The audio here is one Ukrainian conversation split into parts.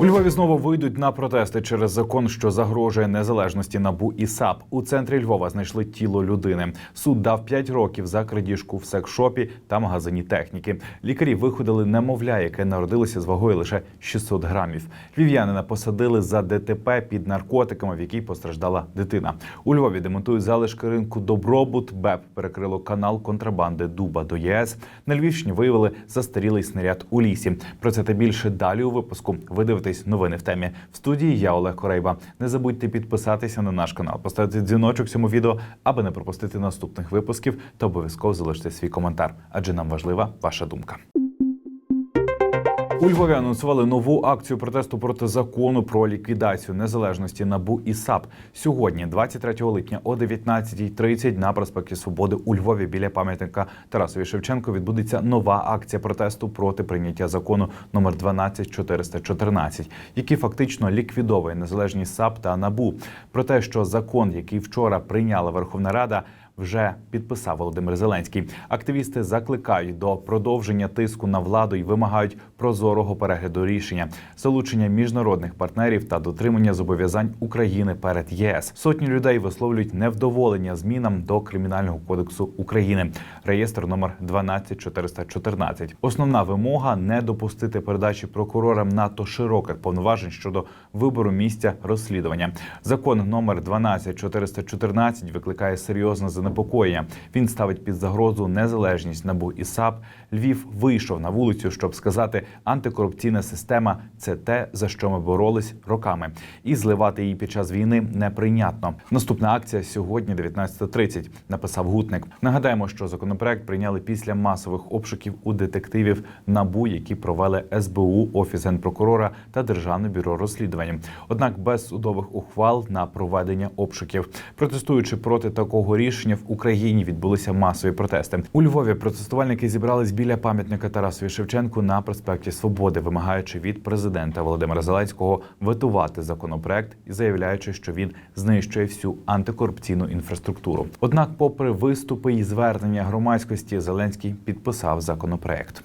У Львові знову вийдуть на протести через закон, що загрожує незалежності НАБУ і САП. У центрі Львова знайшли тіло людини. Суд дав 5 років за крадіжку в секшопі та магазині техніки. Лікарі виходили немовля, яке народилося з вагою лише 600 грамів. Львів'янина посадили за ДТП під наркотиками, в якій постраждала дитина. У Львові демонтують залишки ринку Добробут. БЕП перекрило канал контрабанди Дуба до ЄС. На Львівщині виявили застарілий снаряд у лісі. Про це та більше далі у випуску. Ви дивитесь новини в темі. В студії я Олег Корейба. Не забудьте підписатися на наш канал, поставити дзвіночок цьому відео, аби не пропустити наступних випусків та обов'язково залиште свій коментар, адже нам важлива ваша думка. У Львові анонсували нову акцію протесту проти закону про ліквідацію незалежності НАБУ і САП. Сьогодні, 23 липня, о 19.30 на проспекті Свободи у Львові біля пам'ятника Тарасові Шевченко відбудеться нова акція протесту проти прийняття закону номер 12414, який фактично ліквідовує незалежність САП та НАБУ. Про те, що закон, який вчора прийняла Верховна Рада. Вже підписав Володимир Зеленський. Активісти закликають до продовження тиску на владу і вимагають прозорого перегляду рішення, залучення міжнародних партнерів та дотримання зобов'язань України перед ЄС. Сотні людей висловлюють невдоволення змінам до кримінального кодексу України. Реєстр номер 12414. Основна вимога не допустити передачі прокурорам надто широких повноважень щодо вибору місця розслідування. Закон номер 12414 викликає серйозне занепокоєння. Він ставить під загрозу незалежність НАБУ і САП. Львів вийшов на вулицю, щоб сказати, антикорупційна система це те, за що ми боролись роками, і зливати її під час війни неприйнятно. Наступна акція сьогодні, 19.30, написав гутник. Нагадаємо, що законопроект прийняли після масових обшуків у детективів НАБУ, які провели СБУ, офіс генпрокурора та Державне бюро розслідувань. Однак без судових ухвал на проведення обшуків, протестуючи проти такого рішення в Україні, відбулися масові протести. У Львові протестувальники зібрались біля пам'ятника Тарасові Шевченку на проспекті Свободи, вимагаючи від президента Володимира Зеленського ветувати законопроект і заявляючи, що він знищує всю антикорупційну інфраструктуру. Однак, попри виступи і звернення громадськості, Зеленський підписав законопроект.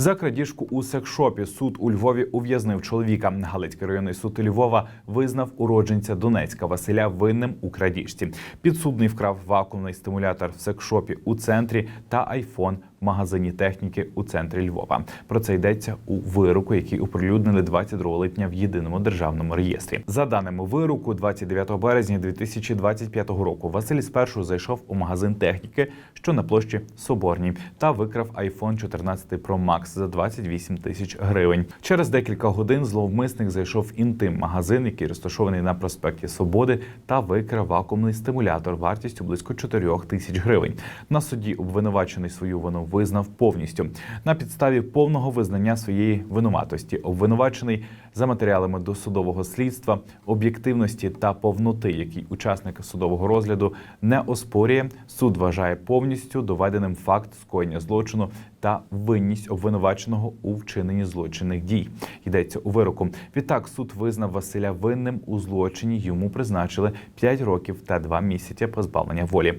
За крадіжку у секшопі суд у Львові ув'язнив чоловіка. Галицький районний суд Львова визнав уродженця Донецька Василя винним у крадіжці. Підсудний вкрав вакуумний стимулятор в секшопі у центрі та айфон магазині техніки у центрі Львова. Про це йдеться у вироку, який оприлюднили 22 липня в єдиному державному реєстрі. За даними вироку, 29 березня 2025 року Василь спершу зайшов у магазин техніки, що на площі Соборній, та викрав iPhone 14 Pro Max за 28 тисяч гривень. Через декілька годин зловмисник зайшов в інтим-магазин, який розташований на проспекті Свободи, та викрав вакуумний стимулятор вартістю близько 4 тисяч гривень. На суді обвинувачений свою вину визнав повністю на підставі повного визнання своєї винуватості. Обвинувачений за матеріалами досудового слідства, об'єктивності та повноти, який учасник судового розгляду не оспорює. Суд вважає повністю доведеним факт скоєння злочину та винність обвинуваченого у вчиненні злочинних дій. Йдеться у вироку. Відтак суд визнав Василя винним у злочині. Йому призначили 5 років та 2 місяці позбавлення волі.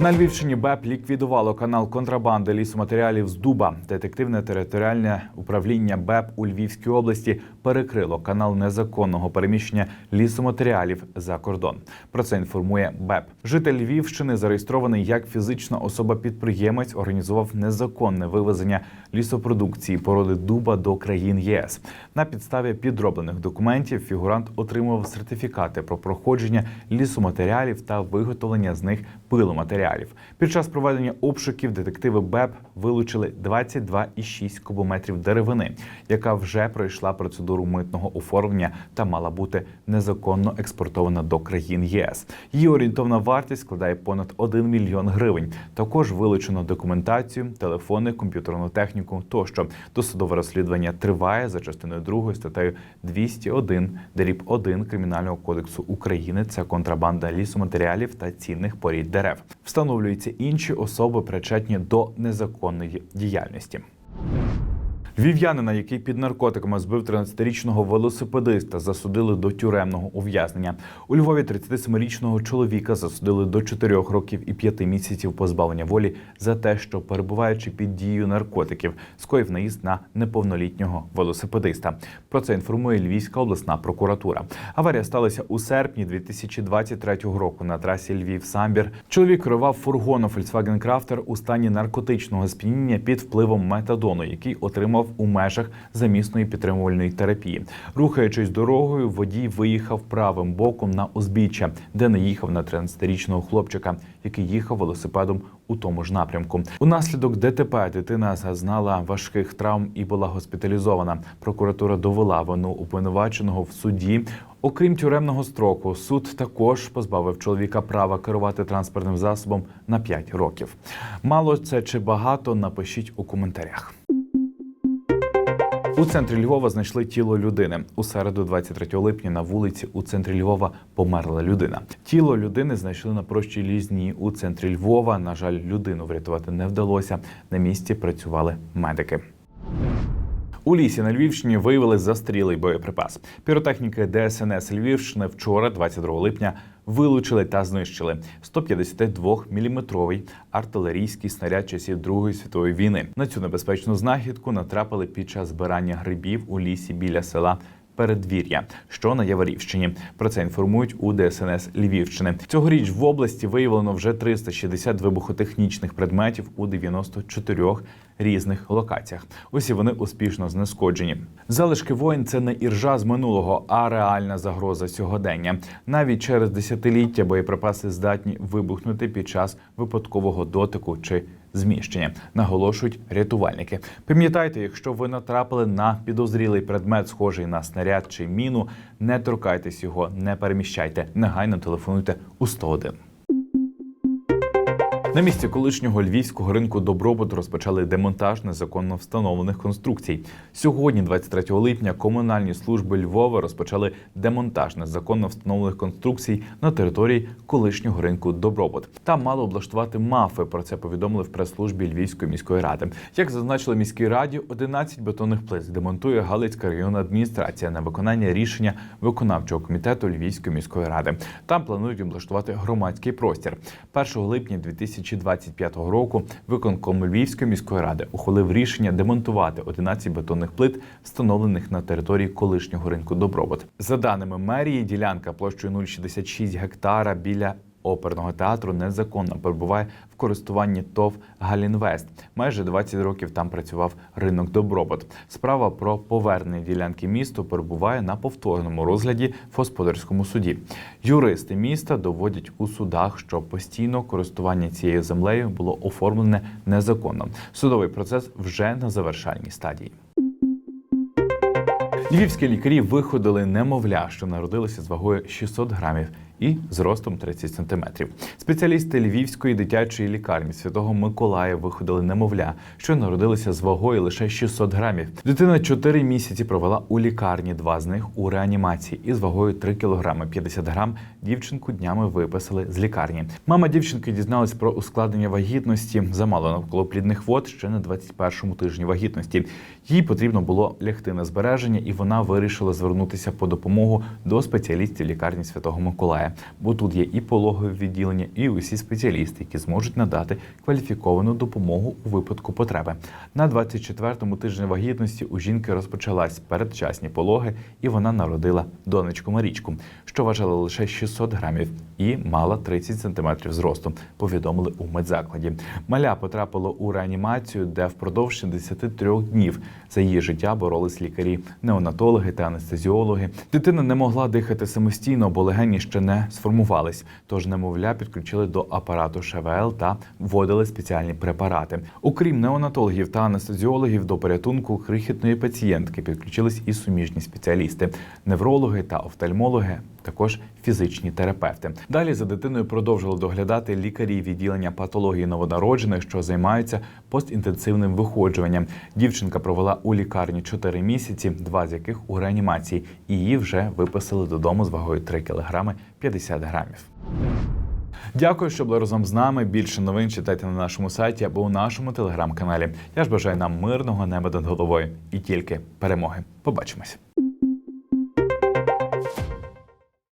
На Львівщині БЕП ліквідувало канал контрабанди лісоматеріалів з Дуба. Детективне територіальне управління БЕП у Львівській області перекрило канал незаконного переміщення лісоматеріалів за кордон. Про це інформує БЕП. Житель Львівщини, зареєстрований як фізична особа-підприємець, організував незаконне вивезення лісопродукції породи дуба до країн ЄС. На підставі підроблених документів фігурант отримував сертифікати про проходження лісоматеріалів та виготовлення з них пиломатеріалів. Під час проведення обшуків детективи БЕП вилучили 22,6 кубометрів деревини, яка вже пройшла процедуру митного оформлення та мала бути незаконно експортована до країн ЄС. Її орієнтовна вартість складає понад 1 мільйон гривень. Також вилучено документацію, телефони, комп'ютерну техніку тощо. Досудове розслідування триває за частиною 2 статтею 201 дріб 1 кримінального кодексу України. Це контрабанда лісоматеріалів та цінних порід дерев. Встановлюються інші особи, причетні до незаконної діяльності. Львів'янина, який під наркотиками збив 13-річного велосипедиста, засудили до тюремного ув'язнення. У Львові 37-річного чоловіка засудили до 4 років і 5 місяців позбавлення волі за те, що перебуваючи під дією наркотиків, скоїв наїзд на неповнолітнього велосипедиста. Про це інформує Львівська обласна прокуратура. Аварія сталася у серпні 2023 року на трасі Львів-Самбір. Чоловік керував фургоном Volkswagen Crafter у стані наркотичного сп'яніння під впливом метадону, який отримав у межах замісної підтримувальної терапії. Рухаючись дорогою, водій виїхав правим боком на узбіччя, де наїхав на 13-річного хлопчика, який їхав велосипедом у тому ж напрямку. Унаслідок ДТП дитина зазнала важких травм і була госпіталізована. Прокуратура довела вину обвинуваченого в суді. Окрім тюремного строку, суд також позбавив чоловіка права керувати транспортним засобом на 5 років. Мало це чи багато? Напишіть у коментарях. У центрі Львова знайшли тіло людини. У середу, 23 липня, на вулиці у центрі Львова померла людина. Тіло людини знайшли на прощій лізні у центрі Львова. На жаль, людину врятувати не вдалося. На місці працювали медики. У лісі на Львівщині виявили застрілий боєприпас. Піротехніки ДСНС Львівщини вчора, 22 липня, вилучили та знищили 152-мм артилерійський снаряд часів Другої світової війни. На цю небезпечну знахідку натрапили під час збирання грибів у лісі біля села. Передвір'я, що на Яворівщині, про це інформують у ДСНС Львівщини. Цьогоріч в області виявлено вже 360 вибухотехнічних предметів у 94 різних локаціях. Усі вони успішно знешкоджені. Залишки воїн це не іржа з минулого, а реальна загроза сьогодення. Навіть через десятиліття боєприпаси здатні вибухнути під час випадкового дотику чи зміщення, наголошують рятувальники. Пам'ятайте, якщо ви натрапили на підозрілий предмет, схожий на снаряд чи міну, не торкайтесь його, не переміщайте, негайно телефонуйте у 101. На місці колишнього львівського ринку Добробут розпочали демонтаж незаконно встановлених конструкцій. Сьогодні, 23 липня, комунальні служби Львова розпочали демонтаж незаконно встановлених конструкцій на території колишнього ринку Добробут. Там мало облаштувати мафи. Про це повідомили в прес-службі Львівської міської ради. Як зазначили міській раді, 11 бетонних плит демонтує Галицька районна адміністрація на виконання рішення виконавчого комітету Львівської міської ради. Там планують облаштувати громадський простір. 1 липня 2025 року виконком Львівської міської ради ухвалив рішення демонтувати 11 бетонних плит, встановлених на території колишнього ринку Добробут. За даними мерії, ділянка площею 0,66 гектара біля оперного театру незаконно перебуває в користуванні ТОВ Галінвест. Майже 20 років там працював ринок Добробут. Справа про повернення ділянки місту перебуває на повторному розгляді в господарському суді. Юристи міста доводять у судах, що постійно користування цією землею було оформлене незаконно. Судовий процес вже на завершальній стадії. Львівські лікарі виходили немовля, що народилося з вагою 600 грамів і зростом 30 сантиметрів. Спеціалісти Львівської дитячої лікарні Святого Миколая виходили немовля, що народилися з вагою лише 600 грамів. Дитина 4 місяці провела у лікарні, два з них у реанімації із вагою 3 кілограми 50 грам. Дівчинку днями виписали з лікарні. Мама дівчинки дізналась про ускладнення вагітності, замало навколо плідних вод ще на 21-му тижні вагітності. Їй потрібно було лягти на збереження, і вона вирішила звернутися по допомогу до спеціалістів лікарні Святого Миколая. Бо тут є і пологове відділення, і усі спеціалісти, які зможуть надати кваліфіковану допомогу у випадку потреби. На 24-му тижні вагітності у жінки розпочалась передчасні пологи, і вона народила донечку Марічку, що важила лише 600 грамів і мала 30 сантиметрів зросту. Повідомили у медзакладі. Маля потрапила у реанімацію, де впродовж 63 днів за її життя боролись лікарі, неонатологи та анестезіологи. Дитина не могла дихати самостійно, бо легені ще не сформувались. Тож немовля підключили до апарату ШВЛ та вводили спеціальні препарати. Окрім неонатологів та анестезіологів, до порятунку крихітної пацієнтки підключились і суміжні спеціалісти, неврологи та офтальмологи. Також фізичні терапевти. Далі за дитиною продовжили доглядати лікарі відділення патології новонароджених, що займаються постінтенсивним виходжуванням. Дівчинка провела у лікарні 4 місяці, два з яких у реанімації. і Її вже виписали додому з вагою 3 кг 50 грамів. Дякую, що були разом з нами. Більше новин читайте на нашому сайті або у нашому телеграм-каналі. Я ж бажаю нам мирного неба над головою і тільки перемоги. Побачимось.